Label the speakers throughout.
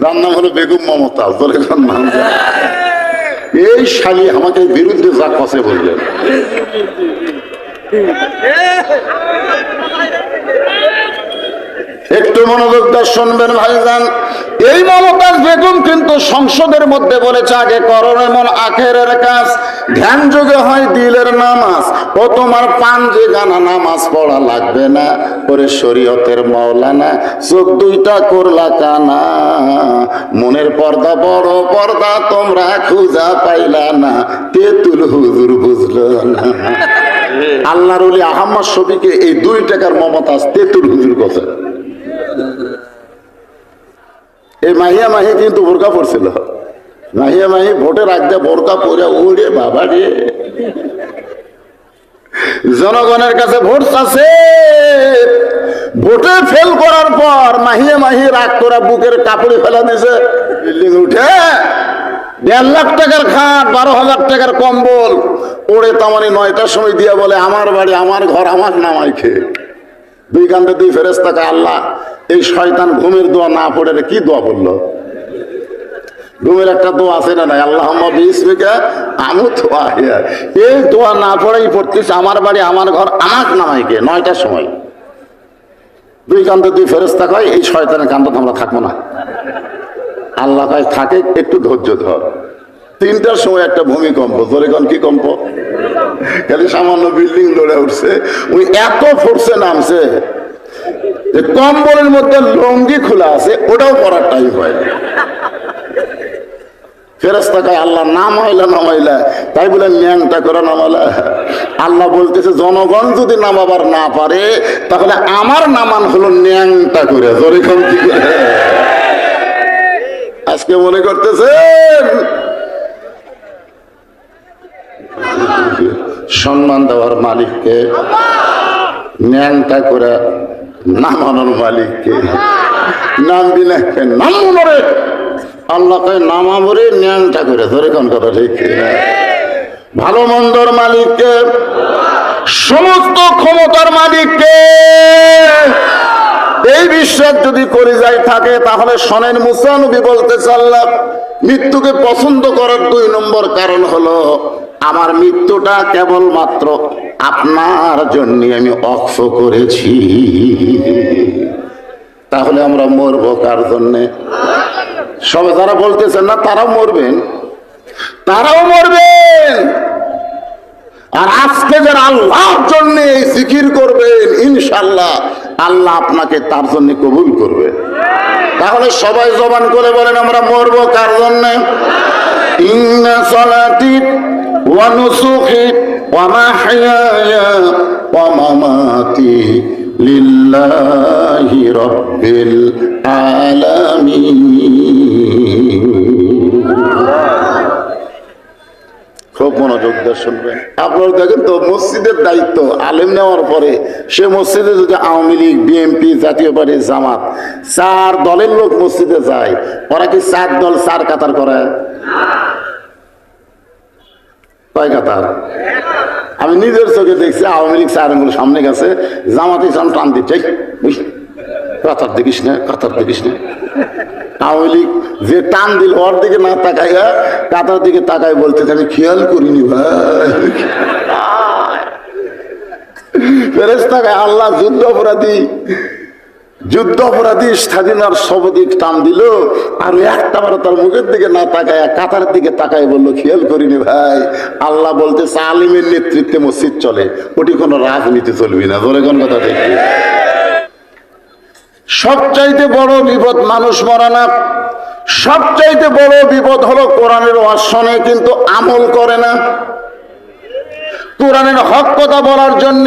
Speaker 1: যার নাম হলো বেগম মমতা দলের নাম এই শালি আমাকে বিরুদ্ধে যা কষে বললেন। একটু মনোযোগ দিয়ে শুনবেন ভাইজান। এই মমতাজ বেগম কিন্তু সংসদের মধ্যে বলেছে, আগে করো এমন আখেরের কাজ। ধ্যান যোগে হয় দিলের নামাজ। ও তোমার পাঞ্জে গানা, নামাজ পড়া লাগবে না। ওরে শরীয়তের মাওলানা, চোখ দুইটা করলা কানা। মনের পর্দা, বড় পর্দা, তোমরা খুঁজা পাইলা না। তেতুল হুজুর বুঝলো না। আল্লাহর আহম্মদ শফিকে এই দুই টাকার মমতাজ তেতুল হুজুর কথা এই মাহিয়া মাহি কিন্তু বোরকা পড়ছিল মাহিয়া মাহি ভোটের আগে বোরকা পরে ওরে বাবা রে। জনগণের কাছে ভোট চাষে ভোটে ফেল করার পর মাহিয়া মাহি রাগ করা বুকের কাপড়ে ফেলা দিয়েছে। বিল্ডিং উঠে, দেড় লাখ টাকার খাট, বারো হাজার টাকার কম্বল ওড়ে তামানি নয়টার সময় দিয়ে বলে, আমার বাড়ি, আমার ঘর, আমার নামাই খেয়ে দুই কান্দে দুই ফেরেস্তাকে আল্লাহ এই শয়তান ঘুমের দোয়া না পড়ে কি দোয়া বলল ঘুমের একটা দোয়া আছে না নাই? আল্লাহ আমু এই দোয়া না পড়েই পড়তেছে আমার বাড়ি, আমার ঘর আমার নামাইকে নয়টার সময়। দুই কান্দে দুই ফেরেস্তা কয়, এই শয়তানের কান্দ আমরা থাকব না। আল্লাহ কয়, থাকে, একটু ধৈর্য ধর। তিনটার সময় একটা ভূমিকম্প, জোরে কন কি কম্প? খালি সামান্য বিল্ডিং লড়ে উঠছে। ওই এত ফোর্সে নামছে। যে কম্বলের মধ্যে লঙ্গি খোলা আছে, ওটাও পরার টাইম হয়। ফেরস্তা আল্লাহ নামাইলা নামাইলা তাই বলে, ন্যাংটা করে নামাইলা আল্লাহ বলতেছে, জনগণ যদি নামাবার না পারে, তাহলে আমার নামান হলো ন্যাংটা করে। করে? আজকে মনে করতেছেন? সম্মান দেওয়ার মালিককে ন্যাংটা করে নামানোর মালিককে। নাম দিলে নাম মরে। আল্লাহ কয় নামাবরে ন্যাংটা করে ধরে কোন কথা ঠিক ভালো মন্দর মালিককে, সমস্ত ক্ষমতার মালিককে এই বিশ্বাস যদি করে যাই থাকে, তাহলে সনেন মুসানবী বলতে চাল্লাম, মৃত্যুকে পছন্দ করার দুই নম্বর কারণ হলো, আমার মৃত্যুটা কেবলমাত্র আপনার জন্য আমি অক্ষ করেছি। তাহলে আমরা মরবো কার জন্যে? সবে যারা বলতেছেন না, তারাও মরবেন। তারাও মরবেন! আর আজকে যারা আল্লাহর জন্য জিকির করবেন ইনশাল্লাহ আল্লাহ আপনাকে তার জন্য কবুল করবে। তাহলে সবাই জবান করে বলেন, আমরা মরবো কার জন্য? আলামিন। শুনবেন। দেখেন তো, মসজিদের দায়িত্ব আলেম নেওয়ার পরে সে মসজিদে যদি আওয়ামী লীগ, বিএনপি, জাতীয় পার্টি, জামাত, চার দলের লোক মসজিদে যায়, ওরা কি চার দল চার কাতার করে? কয় কাতার? আমি নিজের চোখে দেখছি আওয়ামী লীগ চার আঙ্গুল সামনে গেছে, জামাত ইসলাম টান দিচ্ছে কাতার দেখিস না, কাতার দেখিস না। আওয়ামী লীগ যে টান দিল ওর দিকে না তাকাইয়া কাতার দিকে তাকাই বলতে আমি খেয়াল করিনি ভাই। আল্লাহ যুদ্ধ অপরাধী যুদ্ধ অপরাধী স্বাধীনার সবদিক টান দিল, আর একটা বার তার মুখের দিকে না তাকায় কাতার দিকে তাকায় বলল, খেয়াল করিনি ভাই। আল্লাহ বলতে আলিমের নেতৃত্বে মসজিদ চলে, ওটি কোনো রাজনীতি চলবি না। ধরে কোন কথা দেখি সবচাইতে বড় বিপদ মানুষ মরা না। সবচাইতে বড় বিপদ হলো কোরআনের অশ্বনে কিন্তু আমল করে না। কোরআনের হক কথা বলার জন্য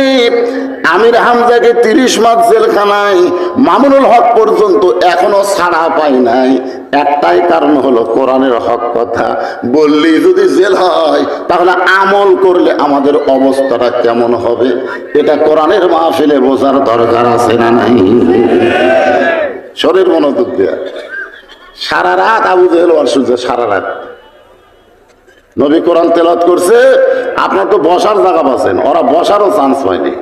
Speaker 1: আমির হামজাকে তিরিশ মাস জেলখানায় মামুনুল হক পর্যন্ত এখনও ছাড়া পাই নাই। একটাই কারণ হলো কোরআনের হক কথা। বললেই যদি জেল হয়, তাহলে আমল করলে আমাদের অবস্থাটা কেমন হবে? এটা কোরআনের মাহফিলে বোঝার দরকার আছে না নাই? শরীর মনোযোগ দেয়া। সারা রাত আবু ওয়ার সারা রাত। নবী কোরআন তেলাত করছে আপনার তো বসার জায়গা পাচ্ছেন ওরা বসারও চান্স পায়নি।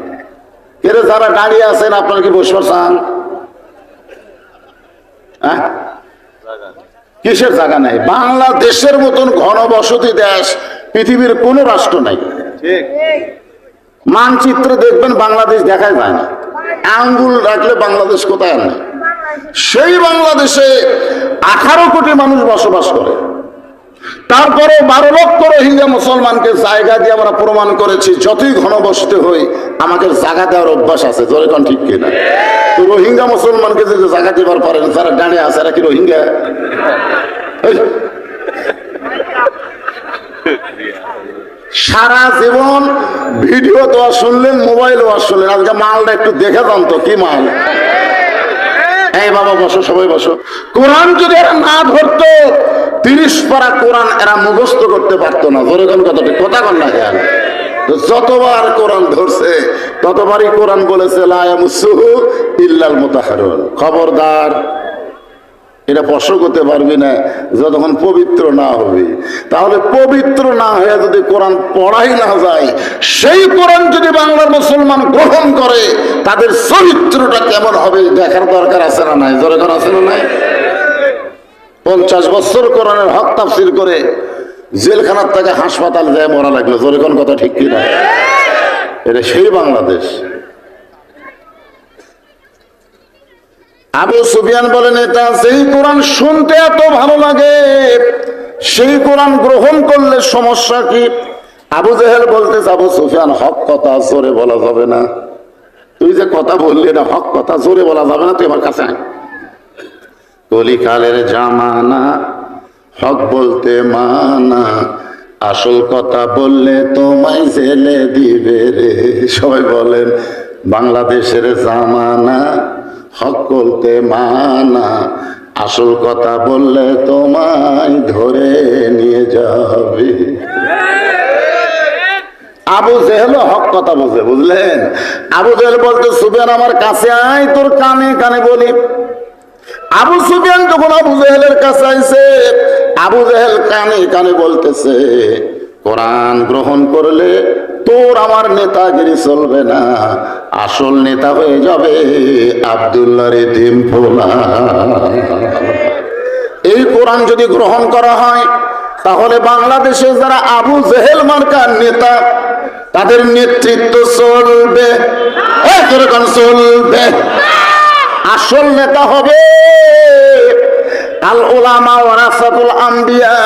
Speaker 1: এরে যারা দাঁড়িয়ে আছেন আপনার কি বসবার চান? হ্যাঁ? কিসের জায়গা নাই? বাংলাদেশের মতন ঘনবসতি দেশ পৃথিবীর কোন রাষ্ট্র নাই। মানচিত্রে দেখবেন বাংলাদেশ দেখাই যায় না। আঙ্গুল রাখলে বাংলাদেশ কোথায় আর সেই বাংলাদেশে আঠারো কোটি মানুষ বসবাস করে। তারপরে বারো লক্ষ রোহিঙ্গা মুসলমানকে জায়গা দিয়ে আমরা প্রমাণ করেছি, যতই ঘনবসতি হই আমাকে জায়গা দেওয়ার অভ্যাস আছে। জোরে কোন ঠিক কিনা? তো রোহিঙ্গা মুসলমানকে যদি জায়গা দেবার পারেন, যারা ডানে আছে, এরা কি রোহিঙ্গা? সারা জীবন ভিডিও তো শুনলেন মোবাইল আর শুনলেন। আজকে মালটা একটু দেখে যান তো, কি মাল? এই বাবা, বসো, সবাই বসো। কোরআন যদি এরা না ধরতো, তিরিশ পারা কোরআন এরা মুখস্থ করতে পারতো না। ধরে কোন কথাটি? কথা কন না খেয়াল। যতবার কোরআন ধরছে, ততবারই কোরআন বলেছে লায়ামুসুহু ইল্লাল মুতাহারুন। খবরদার। এটা স্পর্শ করতে পারবি না, যতক্ষণ পবিত্র না হবে। তাহলে পবিত্র না হয়ে যদি কোরআন পড়াই না যায়, সেই কোরআন যদি বাংলার মুসলমান গ্রহণ করে, তাদের চরিত্রটা কেমন হবে দেখার দরকার আছে না নাই? দরকার আছে না নাই? পঞ্চাশ বছর কোরআনের হক তাফসির করে জেলখানার থেকে হাসপাতাল যায় মরা লাগল। জোরে কোন কথা ঠিক কিনা? এটা সেই বাংলাদেশ। আবু সুফিয়ান বলেন, এটা সেই কোরআন শুনতে এত ভালো লাগে, সেই কোরআন গ্রহণ করলে সমস্যা কি? আবু জেহেল বলতে আবু সুফিয়ান, হক কথা জোরে বলা যাবে না। তুই যে কথা বললি, এটা হক কথা জোরে বলা যাবে না, তুই আমার কাছে। কলিকালের জামানা, হক বলতে মানা, আসল কথা বললে তোমায় জেলে দিবে রে। সবাই বলেন, বাংলাদেশের জামানা হক বলতে মানা। আসল কথা বললে তোমায় ধরে নিয়ে যাবে। আবু জেহেল হক কথা বলছে, বুঝলেন? আবু জেহেল বলতে সুবেন আমার কাছে আয়, তোর কানে কানে বলি। আবু সুফিয়ান যখন আবু জেহেলের কাছে আইছে, আবু জেহেল কানে কানে বলতেছে, কোরআন গ্রহণ করলে তোর আমার নেতাগিরি চলবে না। আসল নেতা হয়ে যাবে আবদুল্লাহ রে দিম এই কোরআন যদি গ্রহণ করা হয়, তাহলে বাংলাদেশে যারা আবু জেহেল মার্কার নেতা, তাদের নেতৃত্ব চলবে। চলবে। আসল নেতা হবে আল ওলামা ওয়ারাসাতুল আম্বিয়া,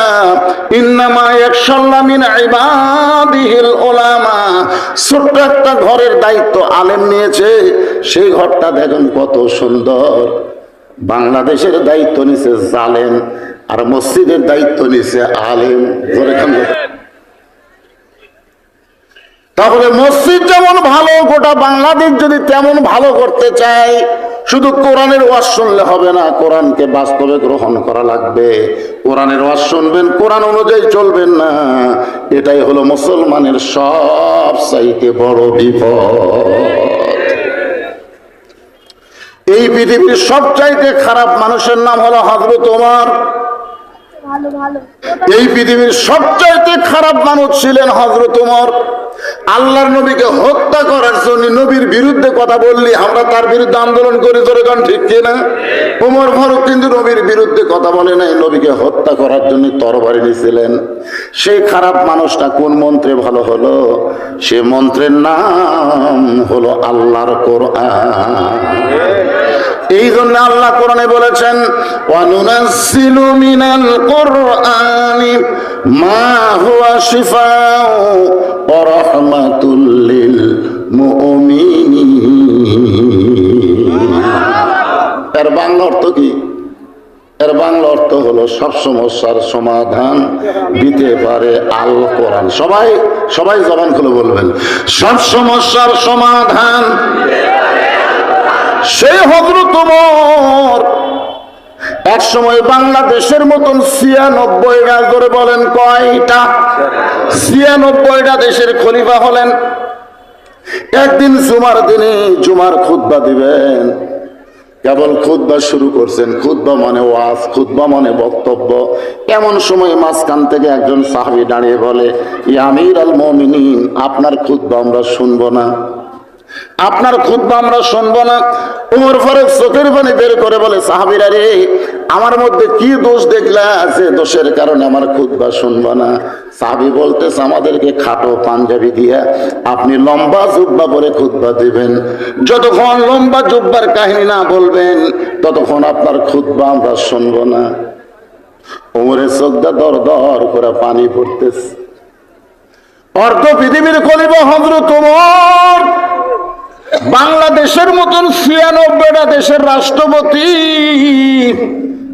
Speaker 1: ইন্নামা ইয়াকশাল্লাহ মিন ইবাদিহিল ওলামা ছোট্ট একটা ঘরের দায়িত্ব আলেম নিয়েছে, সেই ঘরটা দেখেন কত সুন্দর। বাংলাদেশের দায়িত্ব নিছে জালেম, আর মসজিদের দায়িত্ব নিছে আলেম। তাহলে মসজিদ যেমন ভালো, গোটা বাংলাদেশ যদি তেমন ভালো করতে চায় শুধু কোরআনের ওয়াজ শুনলে হবে না, কোরআনকে বাস্তবে গ্রহণ করা লাগবে। কোরআনের ওয়াজ শুনবেন, কোরআন অনুযায়ী চলবেন না। এটাই হলো মুসলমানের সব চাইতে বড় বিপদ। এই পৃথিবীর সবচাইতে খারাপ মানুষের নাম হলো হজরত
Speaker 2: ভালো
Speaker 1: এই পৃথিবীর সবচাইতে খারাপ মানুষ ছিলেন হজরত উমর। আল্লাহর নবীকে হত্যা করার জন্য নবীর বিরুদ্ধে কথা বললি, আমরা তার বিরুদ্ধে আন্দোলন করি গান ঠিক কিনা? উমর ফারুক কিন্তু নবীর বিরুদ্ধে কথা বলে নাই, নবীকে হত্যা করার জন্য তরবারি নিয়েছিলেন সেই খারাপ মানুষটা কোন মন্ত্রে ভালো হলো? সে মন্ত্রের নাম হলো আল্লাহর কোরআন। এই জন্য আল্লাহ কোরআনে বলেছেন মিনাল কোরআনি মা হুয়া শিফাউ ওয়া রাহমাতুল লিল এর বাংলা অর্থ কি? এর বাংলা অর্থ হলো সব সমস্যার সমাধান দিতে পারে আল কোরআন। সবাই সবাই জবান খুলে বলবেন, সব সমস্যার সমাধান সেই হজরত উমর এক সময় বাংলাদেশের মতন ছিয়ানব্বইটা ধরে বলেন কয়টা? ছিয়ানব্বইটা দেশের খলিফা হলেন। একদিন জুমার দিনে জুমার খুদ্া দিবেন। কেবল খুদ্া শুরু করছেন। খুদ্া মানে ওয়াজ খুদ্া মানে বক্তব্য। এমন সময় মাঝখান থেকে একজন সাহাবি দাঁড়িয়ে বলে "ইয়া আমির আল মমিনিন আপনার খুদ্া আমরা শুনব না। আপনার খুদ্া আমরা শুনব না। উমর ফারুক চোখের পানি বের করে বলে, সাহাবিরা রে, আমার মধ্যে কি দোষ দেখলা যে দোষের কারণে আমার খুদ্া শুনব না? সাহাবি বলতেছে, আমাদেরকে খাটো পাঞ্জাবি দিয়া আপনি লম্বা জুব্বা পরে খুদ্া দিবেন। যতক্ষণ লম্বা জুব্বার কাহিনী না বলবেন, ততক্ষণ আপনার খুদ্া আমরা শুনব না। উমরের চোখটা দর দর করে পানি পড়তেছে। অর্ধ পৃথিবীর কলিব হজরত তোমার বাংলাদেশের মতন ছিয়ানব্বইটা দেশের রাষ্ট্রপতি,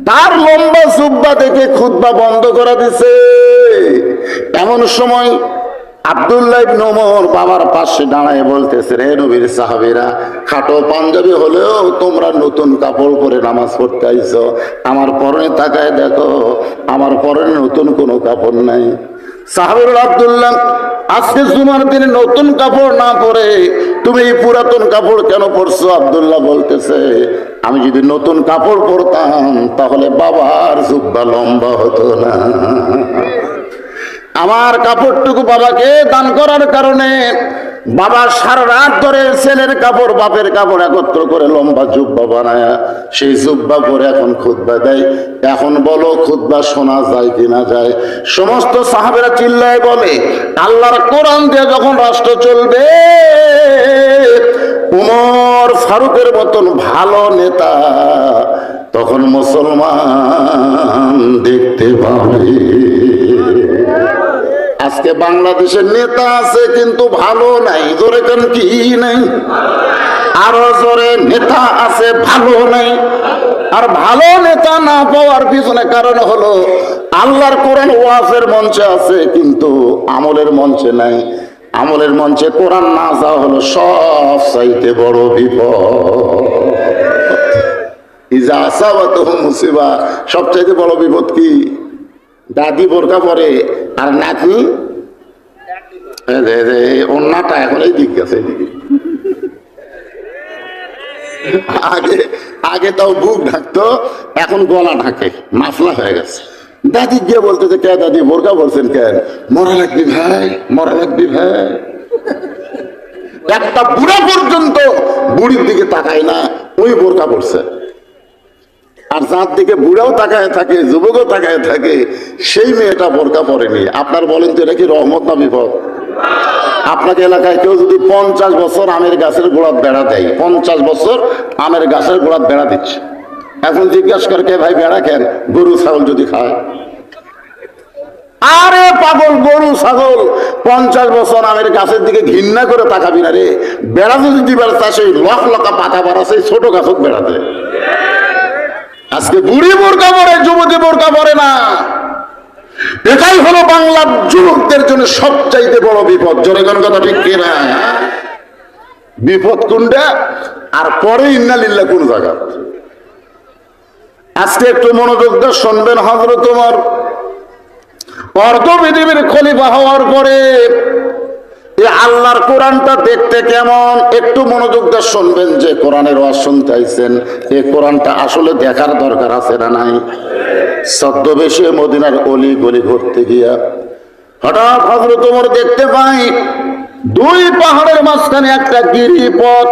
Speaker 1: তার লম্বা সুব্বা দেখে খুদ্া বন্ধ করা দিছে। এমন সময় আবদুল্লাহ বাবার পাশে দাঁড়ায় বলতেছে, রে নবীর সাহাবীরা, খাটো পাঞ্জাবি হলেও তোমরা নতুন কাপড় পরে নামাজ পড়তে আইছো। আমার পরনে তাকায় দেখো, আমার পরনে নতুন কোনো কাপড় নাই। সাহাবুল আবদুল্লাহ, আজকে জুমার দিনে নতুন কাপড় না পরে তুমি এই পুরাতন কাপড় কেন পরছো? আব্দুল্লাহ বলতেছে, আমি যদি নতুন কাপড় পরতাম, তাহলে বাবার জুব্বা লম্বা হতো না। আমার কাপড়টুকু বাবাকে দান করার কারণে বাবা সারা রাত ধরে ছেলের কাপড়, বাপের কাপড় একত্র করে লম্বা জুব্বা বানায়। সেই জুব্বা পরে এখন খুদ্া দেয়। এখন বলো খুদ্া শোনা যায় কিনা যায়? সমস্ত সাহাবেরা চিল্লায় বলে, আল্লাহর কোরআন দিয়ে যখন রাষ্ট্র চলবে, উমর ফারুকের মতন ভালো নেতা তখন মুসলমান দেখতে পাবে। আজকে বাংলাদেশের নেতা আছে কিন্তু ভালো নাই। জোরে কেন কি নাই? আরও জোরে নেতা আছে ভালো নাই। আর ভালো নেতা না পাওয়ার পিছনে কারণ হলো আল্লাহর কোরআন ওয়াফের মঞ্চে আছে কিন্তু আমলের মঞ্চে নাই। আমলের মঞ্চে কোরআন না যাওয়া হলো সব চাইতে বড় বিপদ। ইজা মুসিবা সবচাইতে বড় বিপদ কি? দাদি বোরকা পরে আর রে, অন্যটা এখন এই দিক গেছে। আগে আগে তাও বুক ঢাকতো, এখন গলা ঢাকে, মাফলা হয়ে গেছে। দাদি গিয়ে বলতেছে, কে দাদি, বোরকা বলছেন কেন মরা লাগবি ভাই, মরা লাগবি ভাই। একটা বুড়া পর্যন্ত বুড়ির দিকে তাকায় না, ওই বোরকা পড়ছে আর যার দিকে বুড়াও তাকায় থাকে, যুবকও তাকায় থাকে, সেই মেয়েটা বোরকা পরেনি। আপনার বলেন তো, এটা কি রহমত না বিপদ? আপনাকে এলাকায় কেউ যদি পঞ্চাশ বছর আমের গাছের গোড়াত বেড়া দেয়, পঞ্চাশ বছর আমের গাছের গোড়াত বেড়া দিচ্ছে। এখন জিজ্ঞাসা করে কে ভাই বেড়া খেন গরু, ছাগল যদি খায়। আরে পাগল, গরু, ছাগল, পঞ্চাশ বছর আমের গাছের দিকে ঘৃণা করে তাকাবি না রে। বেড়া যদি দিবার তা সেই লক লকা পাতা বাড়া, সেই ছোট গাছত বেড়াতে আজকে বুড়ি বোরকা পরে, যুবতী বোরকা পরে না। এটাই হলো বাংলার যুবকদের জন্য সবচাইতে বড় বিপদ। কোন কথা ঠিক কিনা? বিপদ কোনটা? আর পরে ইন্নালিল্লা কোন জায়গা? আজকে একটু মনোযোগ দিয়ে শুনবেন হজরত তোমার অর্ধ পৃথিবীর খলিফা হওয়ার পরে আল্লাহর কোরআনটা দেখতে কেমন? একটু মনোযোগ দিয়ে শুনবেন যে কোরআনের ওয়াজ শুনতে আইছেন। এই কোরআনটা আসলে দেখার দরকার আছে না নাই? ছদ্মবেশে মদিনার অলি গলি ঘুরতে গিয়া হঠাৎ হজরত তোমার দেখতে পাই, দুই পাহাড়ের মাঝখানে একটা গিরিপথ।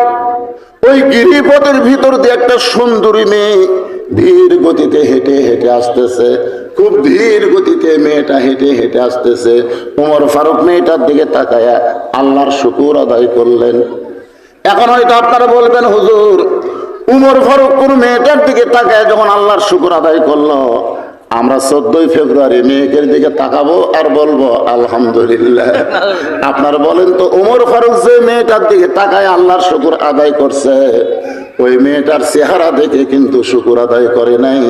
Speaker 1: ওই গিরিপথের ভিতর দিয়ে একটা সুন্দরী মেয়ে ধীর গতিতে হেঁটে হেঁটে আসতেছে। খুব ধীর গতিতে মেয়েটা হেঁটে হেঁটে আসতেছে। উমর ফারুক মেয়েটার দিকে তাকায় আল্লাহর শুকুর আদায় করলেন। এখন হয়তো আপনারা বলবেন, হুজুর, উমর ফারুক কোন মেয়েটার দিকে তাকায় যখন আল্লাহর শুকুর আদায় করল? আমরা চোদ্দই ফেব্রুয়ারি মেয়েকের দিকে তাকাবো আর বলব আলহামদুলিল্লাহ। আপনারা বলেন তো উমর ফারুক যে মেয়েটার দিকে তাকায় আল্লাহর শুকুর আদায় করছে ওই মেয়েটার চেহারা দেখে কিন্তু শুকুর আদায় করে নাই।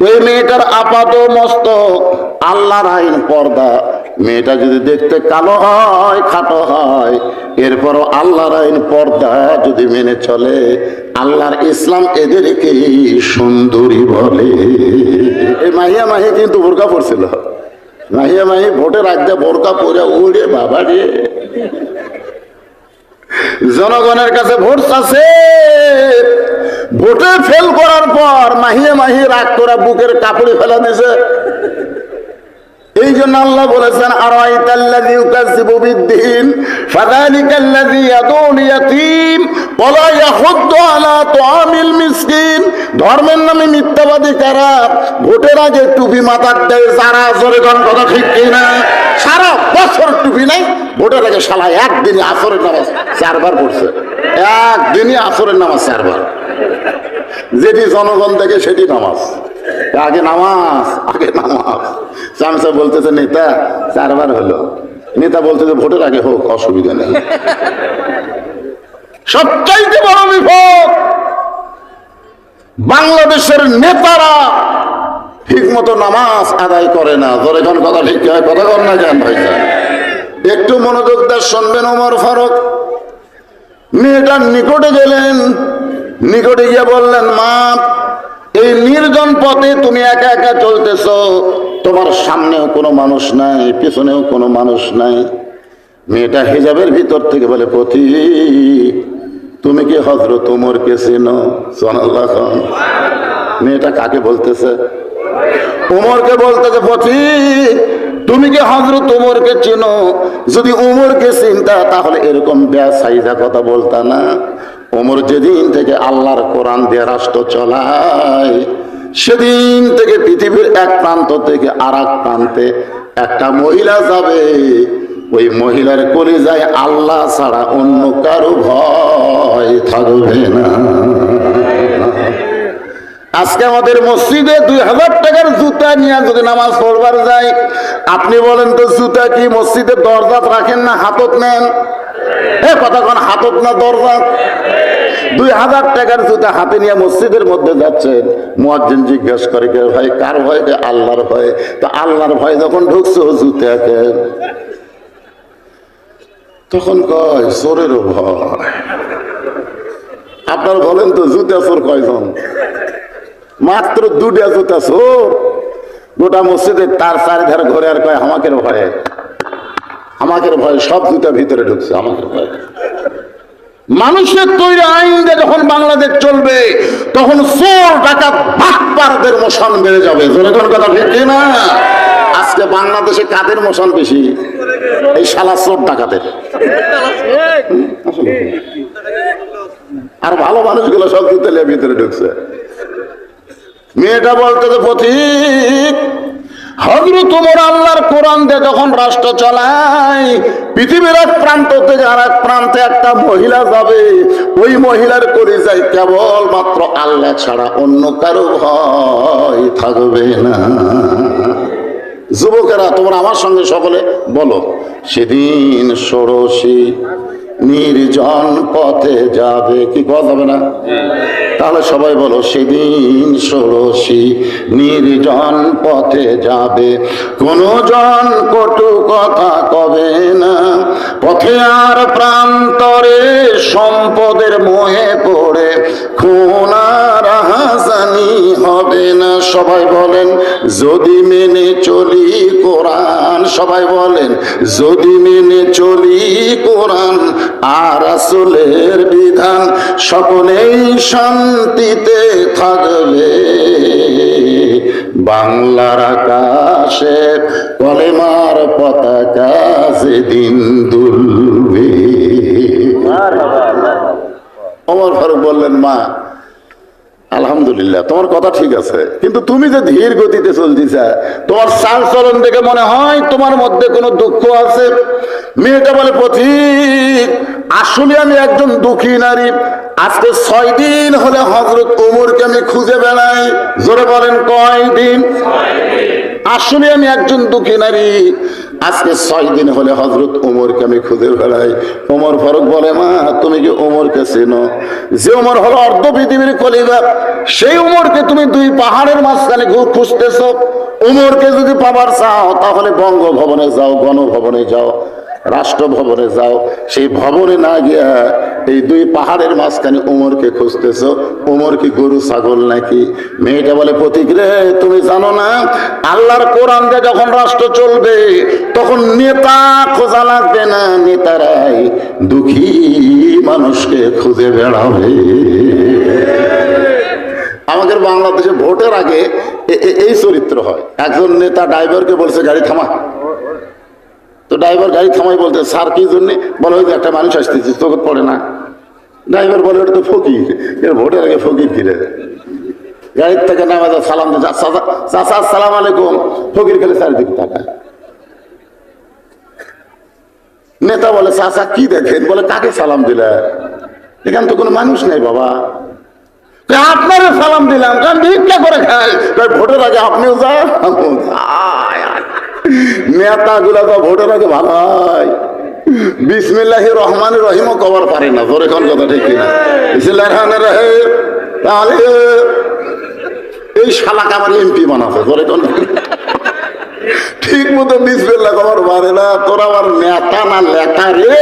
Speaker 1: ওই মেয়েটার আপাত মস্ত আল্লাহর আইন পর্দা মেয়েটা যদি দেখতে কালো হয়, খাটো হয়, এরপরও আল্লাহর আইন পর্দা যদি মেনে চলে, আল্লাহর ইসলাম এদেরকে সুন্দরী বলে। এই মাহিয়া মাহি কিন্তু বোরকা পড়ছিল মাহিয়া মাহি ভোটের আগে বোরকা পরে উড়ে বাবা রে। জনগণের কাছে ভোট আছে ভোটে ফেল করার পর মাহিয়ে মাহি রাগ করা বুকের কাপড়ে ফেলা দিছে এই জন্য আল্লাহ বলেছেন আর ধর্মের নামে মিথ্যাবাদী কারা? ভোটের আগে টুপি মাথার দেয় যারা জোরে গান কথা ঠিক কিনা? সারা বছর টুপি নাই, ভোটের আগে শালা একদিনই আসরের নামাজ চারবার পড়ছে। একদিনই আসরের নামাজ চারবার। যেটি জনগণ দেখে সেটি নামাজ। আগে নামাজ আগে নামাজ। চামচা বলতেছে, নেতা, চারবার হলো। নেতা বলতেছে, ভোটের আগে হোক, অসুবিধা নেই। সবচাইতে বড় বিপদ, বাংলাদেশের নেতারা ঠিক মতো নামাজ আদায় করে না। ধরে কোন কথা ঠিক হয়? কথা কর না জান ভাই একটু মনোযোগ দিয়ে শুনবেন ওমর ফারুক। মেয়েটার নিকটে গেলেন, নিকটে গিয়ে বললেন, মা এই নির্জন পথে তুমি একা একা চলতেছ, তোমার সামনেও কোনো মানুষ নাই, পিছনেও কোনো মানুষ নাই। মেয়েটা হিজাবের ভিতর থেকে বলে, পথি, তুমি কি হজরত উমরকে চেনো? সোনাল্লাহ খান মেয়েটা কাকে বলতেছে? উমরকে বলতেছে, পথি, তুমি কি হজরত উমরকে চেনো? যদি উমরকে চিন্তা, তাহলে এরকম ব্যাসাইজা কথা বলতা না। ওমর যেদিন থেকে আল্লাহর কোরআন দিয়ে রাষ্ট্র চলায়, সেদিন থেকে পৃথিবীর এক প্রান্ত থেকে আর প্রান্তে একটা মহিলা যাবে। ওই মহিলার কোলে যায় আল্লাহ ছাড়া অন্য কারও ভয় থাকবে না। আজকে আমাদের মসজিদে দুই হাজার টাকার জুতা নিয়ে যদি নামাজ পড়বার যায়, আপনি বলেন তো জুতা কি মসজিদে দরজাত রাখেন না হাতত নেন? কতক্ষণ হাতত না দুই হাজার টাকার জুতা হাতে নিয়ে মসজিদের মধ্যে মুয়াজ্জিন জিজ্ঞেস করে, কে ভাই, কার ভয়? আল্লাহর ভয়। তো আল্লাহর ভয় যখন ঢুকছে, ও জুতাকে তখন কয় চোরেরও ভয়। আপনার বলেন তো, জুতা চোর কয়জন? মাত্র দুটা জুতা চোর। গোটা মসজিদে তার চারিধারে ঘরে আর কয় আমাকে ভয়ে। আমাকে ভয় সব জুতা ভিতরে ঢুকছে আমাকে ভয়। মানুষের তৈরি আইন দিয়ে যখন বাংলাদেশ চলবে, তখন চোর, ডাকাত, বাটপারদের মোশন বেড়ে যাবে। জনগণ কথা ঠিক না আজকে বাংলাদেশে কাদের মোশন বেশি? এই শালা চোর, ডাকাতের। আর ভালো মানুষগুলো সব জুতে ভিতরে ঢুকছে। মেয়েটা বলতে তো পথিক হজরত যখন রাষ্ট্র চালায়, পৃথিবীর এক এক প্রান্তে একটা মহিলা যাবে। ওই মহিলার আল্লাহ ছাড়া অন্য কারও ভয় থাকবে না। যুবকেরা, তোমরা আমার সঙ্গে সকলে বলো, সেদিন ষোড়শী নির্জন পথে যাবে। কি কথা হবে না? তাহলে সবাই বলো, সেদিন ষোড়শী নির্জন পথে যাবে। কোন জন কটু কথা কবে না? পথে আর প্রান্তরে সম্পদের মোহে পড়ে। খুনা হবে না। সবাই বলেন যদি মেনে চলি কোরআন। সবাই বলেন যদি মেনে চলি কোরআন আর আসলের বিধান সকলেই শান্তিতে থাকবে। বাংলার আকাশে কলেমার পতাকা সেদিন দুলবে। অমর ফারুক বললেন মা আলহামদুলিল্লাহ তোমার কথা ঠিক আছে। কিন্তু তুমি যে ধীর গতিতে চলতেছ তোমার চাল দেখে মনে হয় তোমার মধ্যে কোনো দুঃখ আছে? মেয়েটা বলে পথিক আসলে আমি একজন দুঃখী নারী। আজকে ছয় দিন হলে হজরত উমরকে আমি খুঁজে বেড়াই। জোরে বলেন কয় দিন। আসলে আমি একজন দুঃখী নারী। আজকে ছয় দিন হলে হজরত ওমরকে আমি খুঁজে বেড়াই। ওমর ফারুক বলে, মা, তুমি কি ওমরকে চেনো? যে ওমর হলো অর্ধ পৃথিবীর কলিবার সেই ওমরকে তুমি দুই পাহাড়ের মাঝখানে খুঁজতেছ। ওমরকে যদি পাবার চাও, তাহলে বঙ্গভবনে যাও, গণভবনে যাও, রাষ্ট্রভবনে যাও। সেই ভবনে না গিয়া এই দুই পাহাড়ের মাঝখানে ওমরকে খুঁজতেছ? ওমর কি গরু, ছাগল নাকি? মেয়েটা বলে, প্রতীক রে, তুমি জানো না, আল্লাহর কোরআন দিয়ে যখন রাষ্ট্র চলবে, তখন নেতা খোঁজা লাগবে না, নেতারাই দুঃখী মানুষকে খুঁজে বেড়াবে। আমাদের বাংলাদেশে ভোটের আগে এই চরিত্র হয়। একজন নেতা ড্রাইভারকে বলছে, গাড়ি থামা। তো ড্রাইভার গাড়ি থামাই বলতে, স্যার, কি জন্য? বলে যে একটা মানুষ আসতেছে, চোখে পড়ে না। ড্রাইভার বলে ওটা তো ফকির। ভোটের আগে ফকির যায় গাড়ির থেকে নামা সালাম দিচ্ছে চাচা সালাম আলাইকুম। ফকির খেলে চারিদিকে তাকায়। নেতা বলে চাচা কি দেখেন? বলে, কাকে সালাম দিলে? এখানে তো কোনো মানুষ নাই বাবা। আপনারও সালাম দিলাম। কারণ ভিক্ষা করে খাই। ভোটের আগে আপনিও যান। আমিও যাই। নেতা গুলা তো ভোটের আগে ভালো হয়। বিসমিল্লাহি রহমান রহিমও কবার পারে না। ধরে কোন কথা ঠিক কিনা? বিসমিল্লাহ রহমান রহিম। তাহলে এই শালাকে আমার এমপি বানাছে ধরে কোন? ঠিক মতো বিসমিল্লাহ কবার পারে না। তোর আবার নেতা না লেখা রে?